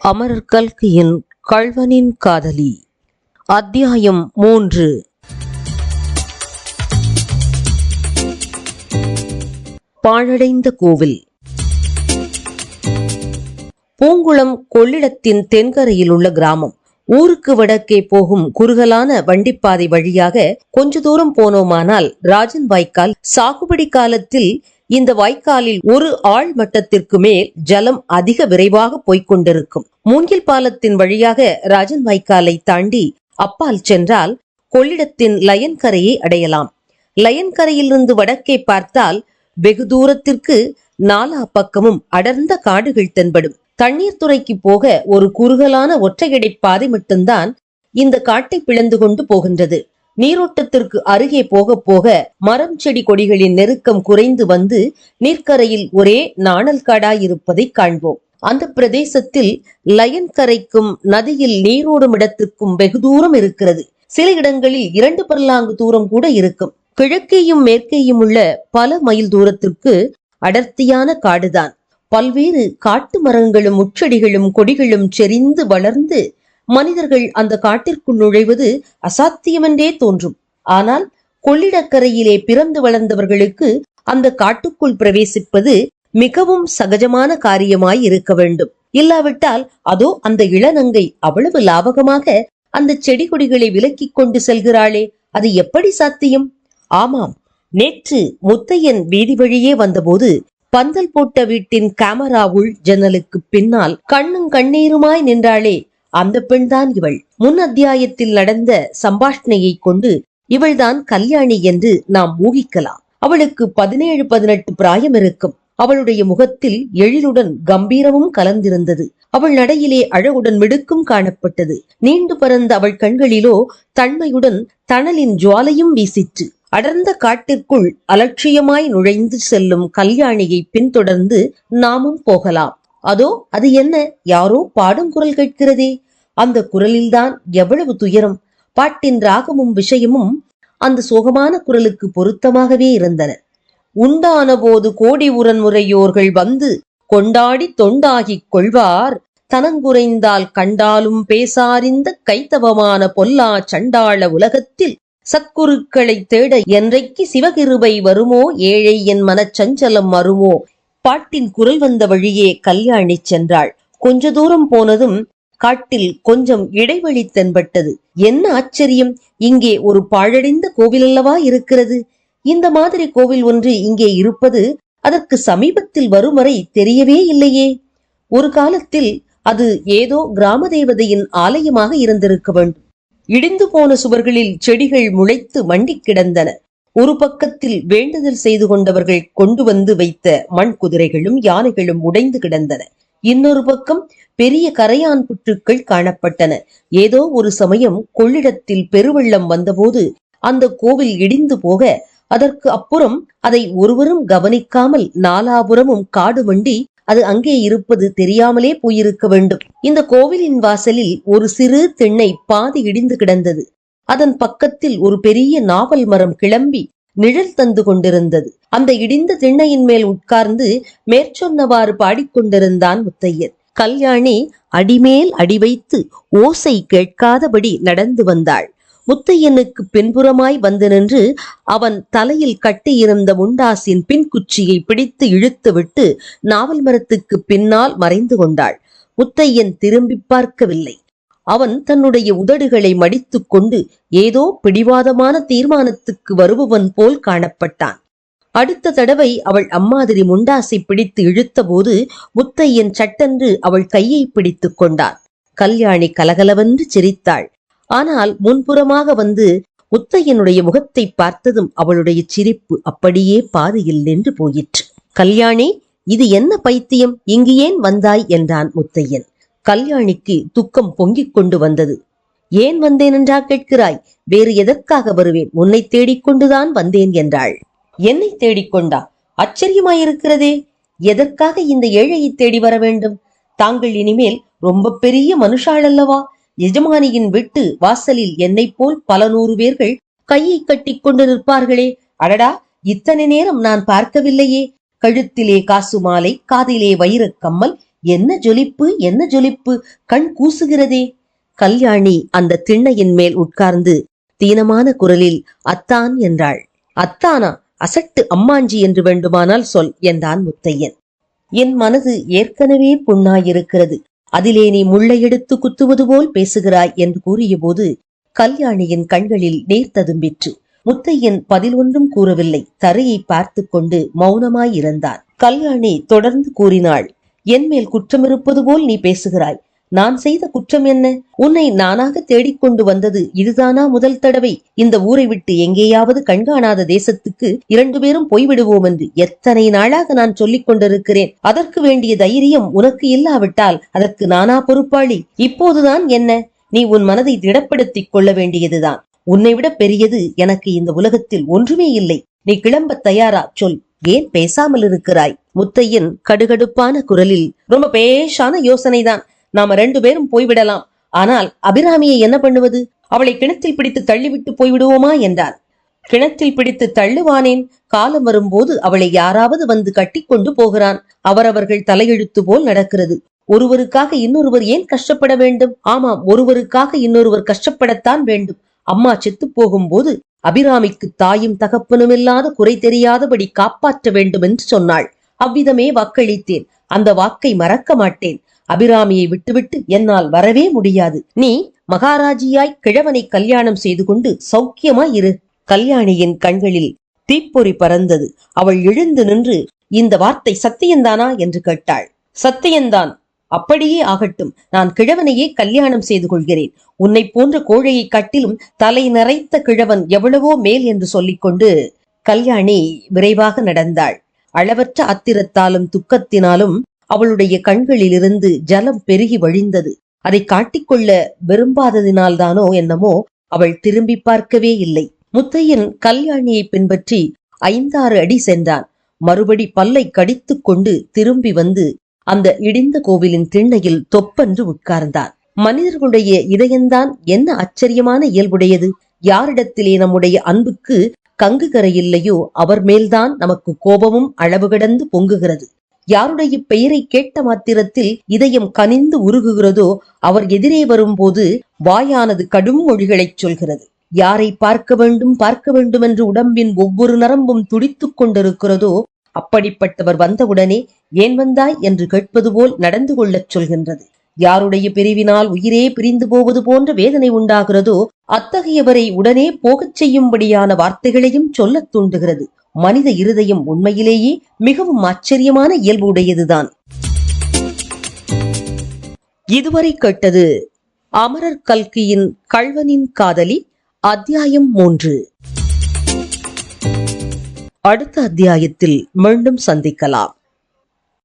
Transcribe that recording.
அமரர் கல்கியின் கள்வனின் காதலி. அத்தியாயம் மூன்று. பாழடைந்த கோவில். பூங்குளம் கொள்ளிடத்தின் தென்கரையில் உள்ள கிராமம். ஊருக்கு வடக்கே போகும் குறுகலான வண்டிப்பாதை வழியாக கொஞ்ச தூரம் போனோமானால் ராஜன் வாய்க்கால் சாகுபடி காலத்தில் இந்த வாய்க்காலில் ஒரு ஆள் மட்டத்திற்கு மேல் ஜலம் அதிக விரைவாக போய்க் கொண்டிருக்கும். மூங்கில் பாலத்தின் வழியாக ராஜன் வாய்க்காலை தாண்டி அப்பால் சென்றால் கொள்ளிடத்தின் லயன் கரையை அடையலாம். லயன் கரையிலிருந்து வடக்கே பார்த்தால் வெகு தூரத்திற்கு நாலா பக்கமும் அடர்ந்த காடுகள் தென்படும். தண்ணீர் துறைக்கு போக ஒரு குறுகலான ஒற்றையடை பாதை மட்டும்தான் இந்த காட்டை பிளந்து கொண்டு போகின்றது. நீரோட்டத்திற்கு அருகே போக போக மரம் செடி கொடிகளின் நெருக்கம் குறைந்து வந்து நீர்க்கரையில் ஒரே நாணல் காடாயிருப்பதை காண்போம். அந்த பிரதேசத்தில் லயன் கரைக்கும் நதியில் நீரோடும் இடத்திற்கும் வெகு தூரம் இருக்கிறது. சில இடங்களில் இரண்டு பர்லாங்கு தூரம் கூட இருக்கும். கிழக்கேயும் மேற்கேயும் உள்ள பல மைல் தூரத்திற்கு அடர்த்தியான காடுதான். பல்வேறு காட்டு மரங்களும் முச்செடிகளும் கொடிகளும் செறிந்து வளர்ந்து மனிதர்கள் அந்த காட்டிற்குள் நுழைவது அசாத்தியமென்றே தோன்றும். ஆனால் கொள்ளிடக்கரையிலே பிறந்து வளர்ந்தவர்களுக்கு அந்த காட்டுக்குள் பிரவேசிப்பது மிகவும் சகஜமான காரியமாய் இருக்க வேண்டும். இல்லாவிட்டால் அதோ அந்த இளநங்கை அவ்வளவு லாபகமாக அந்த செடி கொடிகளை விலக்கிக் கொண்டு செல்கிறாளே அது எப்படி சாத்தியம்? ஆமாம் நேற்று முத்தையன் வீதி வழியே வந்தபோது பந்தல் போட்ட வீட்டின் கேமரா உள் ஜன்னலுக்கு பின்னால் கண்ணும் கண்ணீருமாய் நின்றாளே அந்த பெண்தான் இவள். முன் அத்தியாயத்தில் நடந்த சம்பாஷணையை கொண்டு இவள்தான் கல்யாணி என்று நாம் ஊகிக்கலாம். அவளுக்கு பதினேழு பதினெட்டு பிராயம் இருக்கும். அவளுடைய முகத்தில் எழிலுடன் கம்பீரமும் கலந்திருந்தது. அவள் நடையிலே அழகுடன் மிடுக்கும் காணப்பட்டது. நீண்டு பறந்த அவள் கண்களிலோ தன்மையுடன் தணலின் ஜுவாலையும் வீசிற்று. அடர்ந்த காட்டிற்குள் அலட்சியமாய் நுழைந்து செல்லும் கல்யாணியை பின்தொடர்ந்து நாமும் போகலாம். அதோ அது என்ன? யாரோ பாடும் குரல் கேட்கிறதே. அந்த குரலில்தான் எவ்வளவு துயரம். பாட்டின் ராகமும் விஷயமும் அந்த சோகமான குரலுக்கு பொருத்தமாகவே இருந்தன. உண்டான போது கோடி உரன்முறையோர்கள் வந்து கொண்டாடி தொண்டாகிக் கொள்வார். தனங்குறைந்தால் கண்டாலும் பேசாரிந்த கைத்தவமான பொல்லா சண்டாள உலகத்தில் சத்குருக்களை தேட என்றைக்கு சிவகிருபை வருமோ? ஏழை என் மனச்சஞ்சலம் மறுமோ பாட்டின் குரல் வந்த வழியே கல்யாணி சென்றாள். கொஞ்ச தூரம் போனதும் காட்டில் கொஞ்சம் இடைவெளி தென்பட்டது. என்ன ஆச்சரியம்? இங்கே ஒரு பாழடைந்த கோவில் அல்லவா இருக்கிறது? இந்த மாதிரி கோவில் ஒன்று இங்கே இருப்பது அதற்கு சமீபத்தில் வரும் வரை தெரியவே இல்லையே. ஒரு காலத்தில் அது ஏதோ கிராம தேவதையின் ஆலயமாக இருந்திருக்க வேண்டும். இடிந்து போன சுவர்களில் செடிகள் முளைத்து மண்டி கிடந்தன. ஒரு பக்கத்தில் வேண்டுதல் செய்து கொண்டவர்கள் கொண்டு வந்து வைத்த மண் குதிரைகளும் யானைகளும் உடைந்து கிடந்தன. இன்னொரு பக்கம் பெரிய கரையான் புற்றுக்கள் காணப்பட்டன. ஏதோ ஒரு சமயம் கொள்ளிடத்தில் பெருவெள்ளம் வந்தபோது அந்த கோவில் இடிந்து போக அதற்கு அப்புறம் அதை ஒருவரும் கவனிக்காமல் நாலாபுரமும் காடு வண்டி அது அங்கே இருப்பது தெரியாமலே போயிருக்க வேண்டும். இந்த கோவிலின் வாசலில் ஒரு சிறு திண்ணை பாதி இடிந்து கிடந்தது. அதன் பக்கத்தில் ஒரு பெரிய நாவல் மரம் கிளம்பி நிழல் தந்து கொண்டிருந்தது. அந்த இடிந்த திண்ணையின் மேல் உட்கார்ந்து மேற்சொன்னவாறு பாடிக்கொண்டிருந்தான் முத்தையன். கல்யாணி அடிமேல் அடி வைத்து ஓசை கேட்காதபடி நடந்து வந்தாள். முத்தையனுக்கு பின்புறமாய் வந்து நின்று அவன் தலையில் கட்டியிருந்த முண்டாசின் பின்குச்சியை பிடித்து இழுத்துவிட்டு நாவல் மரத்துக்கு பின்னால் மறைந்து கொண்டாள். முத்தையன் திரும்பி பார்க்கவில்லை. அவன் தன்னுடைய உதடுகளை மடித்துக் கொண்டு ஏதோ பிடிவாதமான தீர்மானத்துக்கு வருபவன் போல் காணப்பட்டான். அடுத்த தடவை அவள் அம்மாதிரி முண்டாசை பிடித்து இழுத்தபோது முத்தையன் சட்டென்று அவள் கையை பிடித்துக் கொண்டான் கல்யாணி கலகலவென்று சிரித்தாள். ஆனால் முன்புறமாக வந்து முத்தையனுடைய முகத்தை பார்த்ததும் அவளுடைய சிரிப்பு அப்படியே பாதையில் நின்று போயிற்று. கல்யாணி இது என்ன பைத்தியம்? இங்கு ஏன் வந்தாய்? என்றான் முத்தையன். கல்யாணிக்கு துக்கம் பொங்கிக் கொண்டு வந்தது. ஏன் வந்தேன் என்றா கேட்கிறாய்? வேறு எதற்காக வருவேன்? உன்னை தேடிக்கொண்டுதான் வந்தேன் என்றாள். என்னை தேடிக்கொண்டா ஆச்சரியமாயிருக்கிறதே! எதற்காக இந்த ஏழையை தேடி வர வேண்டும்? தாங்கள் இனிமேல் ரொம்ப பெரிய மனுஷாள் அல்லவா? எஜமானியின் வீட்டு வாசலில் என்னைப் போல் பல நூறு பேர்கள் கையை கட்டிக் கொண்டு நிற்பார்களே! அடடா! இத்தனை நேரம் நான் பார்க்கவில்லையே! கழுத்திலே காசு மாலை காதிலே வைரக் கம்மல் என்ன ஜொலிப்பு என்ன ஜொலிப்பு? கண் கூசுகிறதே. கல்யாணி அந்த திண்ணையின் மேல் உட்கார்ந்து தீனமான குரலில் அத்தான் என்றாள். அத்தானா? அசட்டு அம்மாஞ்சி என்று வேண்டுமானால் சொல் என்றான் முத்தையன். என் மனது ஏற்கனவே புண்ணாயிருக்கிறது. அதிலே நீ முள்ளை எடுத்து குத்துவது போல் பேசுகிறாய் என்று கூறியபோது கல்யாணியின் கண்களில் நீர் ததும்பிற்று. முத்தையன் பதில் ஒன்றும் கூறவில்லை. தரையை பார்த்து கொண்டு மௌனமாயிருந்தான் கல்யாணி தொடர்ந்து கூறினாள் என் மேல் குற்றமிருப்பது போல் நீ பேசுகிறாய். நான் செய்த குற்றம் என்ன? உன்னை நானாக தேடிக்கொண்டு வந்தது இதுதானா முதல் தடவை? இந்த ஊரை விட்டு எங்கேயாவது கண்காணாத தேசத்துக்கு இரண்டு பேரும் போய்விடுவோம் என்று எத்தனை நாளாக நான் சொல்லிக் கொண்டிருக்கிறேன். அதற்கு வேண்டிய தைரியம் உனக்கு இல்லாவிட்டால் அதற்கு நானா பொறுப்பாளி? இப்போதுதான் என்ன? நீ உன் மனதை திடப்படுத்திக் கொள்ள வேண்டியதுதான். உன்னை விட பெரியது எனக்கு இந்த உலகத்தில் ஒன்றுமே இல்லை. நீ கிளம்ப தயாரா? சொல். ஏன் பேசாமல் இருக்கிறாய்? முத்தையன் கடுகடுப்பான குரலில் ரொம்ப பேஷான யோசனைதான். நாம ரெண்டு பேரும் போய்விடலாம். ஆனால் அபிராமியை என்ன பண்ணுவது? அவளை கிணத்தில் பிடித்து தள்ளிவிட்டு போய்விடுவோமா என்றார். கிணத்தில் பிடித்து தள்ளுவானேன்? காலம் வரும்போது அவளை யாராவது வந்து கட்டிக்கொண்டு போகிறான். அவரவர்கள் தலையெழுத்து போல் நடக்கிறது. ஒருவருக்காக இன்னொருவர் ஏன் கஷ்டப்பட வேண்டும்? ஆமாம் ஒருவருக்காக இன்னொருவர் கஷ்டப்படத்தான் வேண்டும். அம்மா செத்து போகும்போது அபிராமிக்கு தாயும் தகப்பனும் இல்லாத குறை தெரியாதபடி காப்பாற்ற வேண்டும் என்று சொன்னாள். அவ்விதமே வாக்களித்தேன். அந்த வாக்கை மறக்க மாட்டேன். அபிராமியை விட்டுவிட்டு என்னால் வரவே முடியாது. நீ மகாராஜியாய் கிழவனை கல்யாணம் செய்து கொண்டு சௌக்கியமாய் இரு. கல்யாணியின் கண்களில் தீப்பொறி பறந்தது. அவள் எழுந்து நின்று இந்த வார்த்தை சத்தியந்தானா என்று கேட்டாள். சத்தியந்தான் அப்படியே ஆகட்டும். நான் கிழவனையே கல்யாணம் செய்து கொள்கிறேன். உன்னை போன்ற கோழையை கட்டிலும் தலை நிறைத்த கிழவன் எவ்வளவோ மேல் என்று சொல்லிக்கொண்டு கல்யாணி விரைவாக நடந்தாள். அளவற்ற அத்திரத்தாலும் துக்கத்தினாலும் அவளுடைய கண்களிலிருந்து ஜலம் பெருகி வழிந்தது. அதை காட்டிக்கொள்ள விரும்பாததினால்தானோ என்னமோ அவள் திரும்பி பார்க்கவே இல்லை. முத்தையன் கல்யாணியை பின்பற்றி ஐந்தாறு அடி சென்றான். மறுபடி பல்லை கடித்துக் கொண்டு திரும்பி வந்து அந்த இடிந்த கோவிலின் திண்ணையில் தொப்பென்று உட்கார்ந்தார். மனிதர்களுடைய இதயம்தான் என்ன ஆச்சரியமான இயல்புடையது? யாரிடத்திலே நம்முடைய அன்புக்கு கங்கு கரையில்லையோ அவர் மேல்தான் நமக்கு கோபமும் அளவு கடந்து பொங்குகிறது. யாருடைய பெயரை கேட்ட மாத்திரத்தில் இதயம் கனிந்து உருகுகிறதோ அவர் எதிரே வரும்போது வாயானது கடும் மொழிகளைச் சொல்கிறது. யாரை பார்க்க வேண்டும் பார்க்க வேண்டும் என்று உடம்பின் ஒவ்வொரு நரம்பும் துடித்துக் கொண்டிருக்கிறதோ அப்படிப்பட்டவர் வந்தவுடனே ஏன் வந்தாய் என்று கேட்பது போல் நடந்து கொள்ளச் சொல்கின்றது. யாருடைய பிரிவினால் உயிரே பிரிந்து போவது போன்ற வேதனை உண்டாகிறதோ அத்தகையவரை உடனே போகச் செய்யும்படியான வார்த்தைகளையும் சொல்லத் தூண்டுகிறது. மனித இருதயம் உண்மையிலேயே மிகவும் ஆச்சரியமான இயல்பு உடையதுதான் இதுவரை கேட்டது அமரர் கல்கியின் கள்வனின் காதலி அத்தியாயம் மூன்று. அடுத்த அத்தியாயத்தில் மீண்டும் சந்திக்கலாம்.